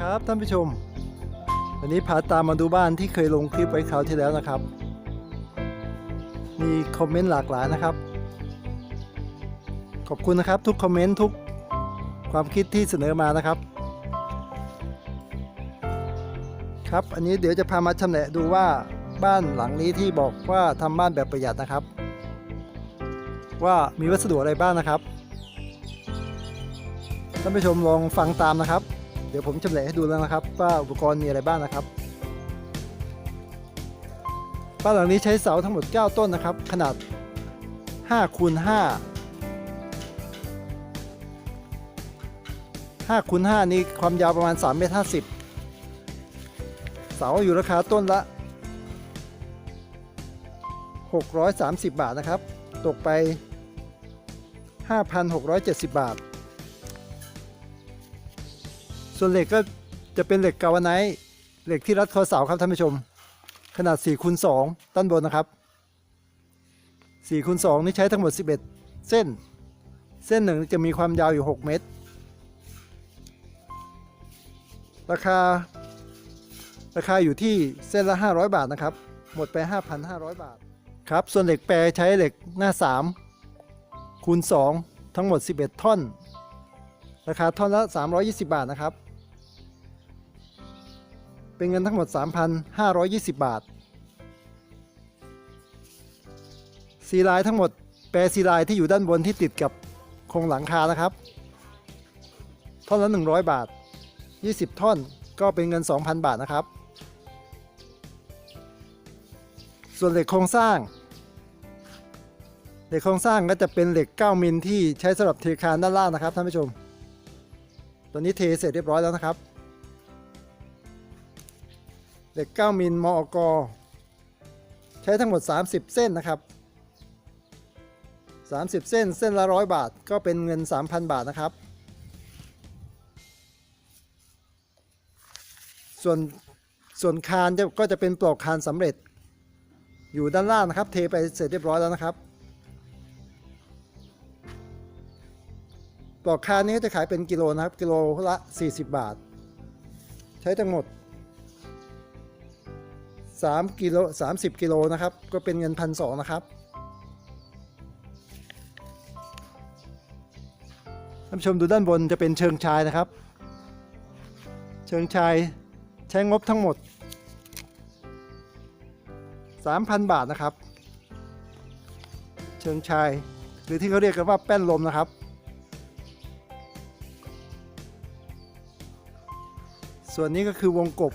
ครับท่านผู้ชม วันนี้พาตามมาดูบ้านที่เคยลงคลิปไว้คราวที่แล้วนะครับ มีคอมเมนต์หลากหลายนะครับ ขอบคุณนะครับทุกคอมเมนต์ทุกความคิดที่เสนอมานะครับ ครับอันนี้เดี๋ยวจะพามาชำแหละดูว่าบ้านหลังนี้ที่บอกว่าทำบ้านแบบประหยัดนะครับ ว่ามีวัสดุอะไรบ้างนะครับท่านผู้ชมลองฟังตามนะครับ เดี๋ยวผมจำแหละให้ดูแล้วนะครับ ว่าอุปกรณ์มีอะไรบ้างนะครับ บ้านหลังนี้ใช้เสาทั้งหมด 9 ต้นนะครับ ขนาด5คูณ5 5คูณ5นี่ความยาวประมาณ3เมตร50 เสาอยู่ราคาต้นละ 630 บาทนะครับ ตกไป 5,670 บาท ส่วนเหล็กก็จะเป็นเหล็กกาวไนท์เหล็กที่รัดคอเสาครับท่านผู้ชม ขนาด4คูณ2ด้านบนนะครับ4คูณ2นี่ใช้ทั้งหมด 11 เส้น เส้นหนึ่งจะมีความยาวอยู่ 6 เมตร ราคา ราคาอยู่ที่เส้นละ 500 บาทนะครับ หมดไป 5,500 บาท ครับ ส่วนเหล็กแปรใช้เหล็กหน้า 3 คูณ 2 ทั้งหมด 11 ท่อน ราคาท่อนละ 320 บาทนะครับ เป็นเงินทั้งหมด 3,520 บาทซีลน์ทั้งหมดแปรซีลน์ที่อยู่ด้านบนที่ติดกับโครงหลังคานะครับท่อนละ100 บาท 20 ท่อนก็เป็นเงิน 2,000 บาทนะครับ ส่วนเหล็กโครงสร้าง เหล็กโครงสร้างก็จะเป็นเหล็ก 9 มิลที่ใช้สำหรับเทคานด้านล่างนะครับท่านผู้ชมตอนนี้เทเสร็จเรียบร้อยแล้วนะครับ เหล็ก 9มิลมอกใช้ทั้งหมด 30 เส้นนะครับ 30 เส้นเส้นละร้อยบาทก็เป็นเงิน 3,000 บาทนะครับ ส่วนส่วนคานจะก็จะเป็นปลอกคานสำเร็จ อยู่ด้านล่างนะครับ เทไปเสร็จเรียบร้อยแล้วนะครับปลอกคานนี้จะขายเป็นกิโลนะครับ กิโลละ 40 บาท ใช้ทั้งหมด 3กิโล30 กิโลนะครับ ก็เป็นเงินพันสองนะครับท่านผู้ชมดูด้านบนจะเป็นเชิงชายนะครับ เชิงชายใช้งบทั้งหมด 3,000 บาทนะครับ เชิงชายหรือที่เขาเรียกกันว่าแป้นลมนะครับ ส่วนนี้ก็คือวงกบ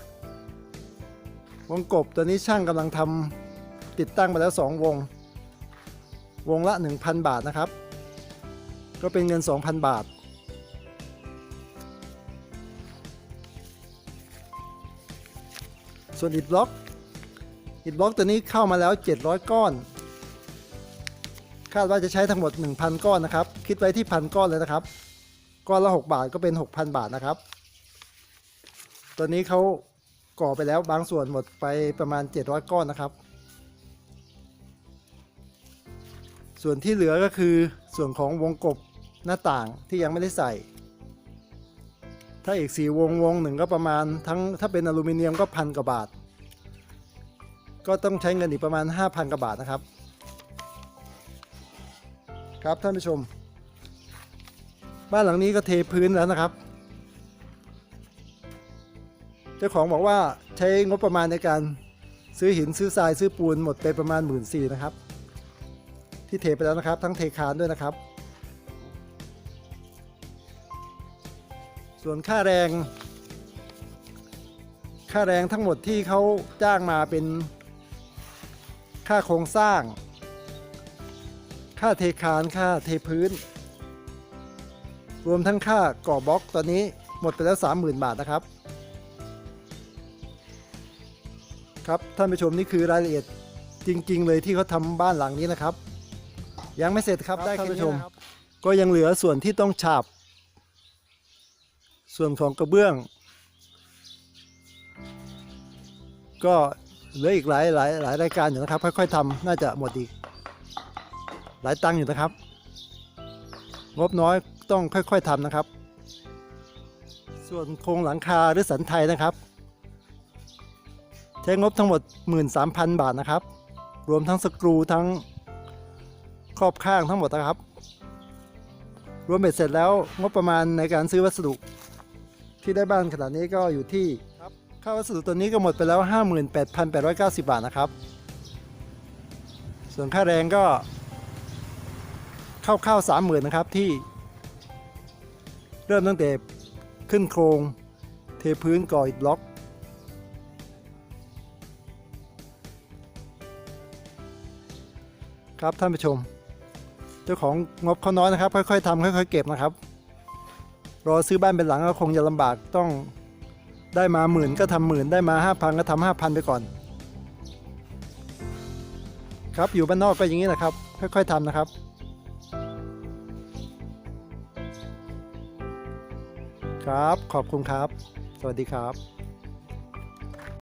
วงกบตัวนี้ช่างกำลังทำติดตั้งมาแล้ว 2 วง วงละ 1,000 บาทนะครับ ก็เป็นเงิน 2,000 บาท ส่วนอิฐบล็อกอิฐบล็อกตัวนี้เข้ามาแล้ว 700 ก้อน คาดว่าจะใช้ทั้งหมด 1,000 ก้อนนะครับ คิดไว้ที่พันก้อนเลยนะครับ ก้อนละ 6 บาทก็เป็น 6,000 บาทนะครับ ตัวนี้เขา ก่อไปแล้วบางส่วนหมดไปประมาณ 700 ก้อนนะครับ ส่วนที่เหลือก็คือส่วนของวงกบหน้าต่างที่ยังไม่ได้ใส่ ถ้าอีกสี่วงวงหนึ่งก็ประมาณทั้งถ้าเป็นอลูมิเนียมก็พันกว่าบาท ก็ต้องใช้เงินอีกประมาณ 5,000กว่าบาทนะครับ ครับท่านผู้ชม บ้านหลังนี้ก็เทพื้นแล้วนะครับ เจ้าของบอกว่าใช้งบประมาณในการซื้อหินซื้อทรายซื้อปูนหมดไปประมาณ 1 4ื่นนะครับ ที่เทไปแล้วนะครับ ทั้งเทคานด้วยนะครับ ส่วนค่าแรง ค่าแรงทั้งหมดที่เขาจ้างมาเป็นค่าโครงสร้าง ค่าเทคานค่าเทพื้น รวมทั้งค่าก่อบล็อกตอนนี้หมดไปแล้ว 30,000 บาทนะครับ ครับท่านผู้ชมนี่คือรายละเอียดจริง ๆ เลยที่เขาทำบ้านหลังนี้นะครับ ยังไม่เสร็จครับได้ท่านผู้ชม ก็ยังเหลือส่วนที่ต้องฉาบ ส่วนของกระเบื้อง ก็เหลืออีกหลายหลายหลายรายการอยู่นะครับ ค่อย ๆทำน่าจะหมดอีก หลายตังค์อยู่นะครับ งบน้อยต้องค่อย ๆทำนะครับ ส่วนโครงหลังคาหรือสันไทยนะครับ ใช้งบทั้งหมด 13,000 บาทนะครับ รวมทั้งสกรูทั้งครอบข้างทั้งหมดนะครับ รวมเบ็ดเสร็จแล้วงบประมาณในการซื้อวัสดุ ที่ได้บ้านขนาดนี้ก็อยู่ที่ค่าวัสดุตัวนี้ก็หมดไปแล้ว 58,890 บาทนะครับ ส่วนค่าแรงก็เข้าๆ30,000นะครับที่ เริ่มตั้งแต่ขึ้นโครง เทพื้นก่ออิฐบล็อก ครับท่านผู้ชม เจ้าของงบเขาน้อยนะครับ ค่อยๆทำค่อยๆเก็บนะครับ รอซื้อบ้านเป็นหลังก็คงจะลำบากต้องได้มาหมื่นก็ทำหมื่นได้มาห้าพันก็ทำห้าพันไปก่อน ครับอยู่บ้านนอกก็อย่างนี้นะครับ ค่อยๆทำนะครับครับ ขอบคุณครับ สวัสดีครับ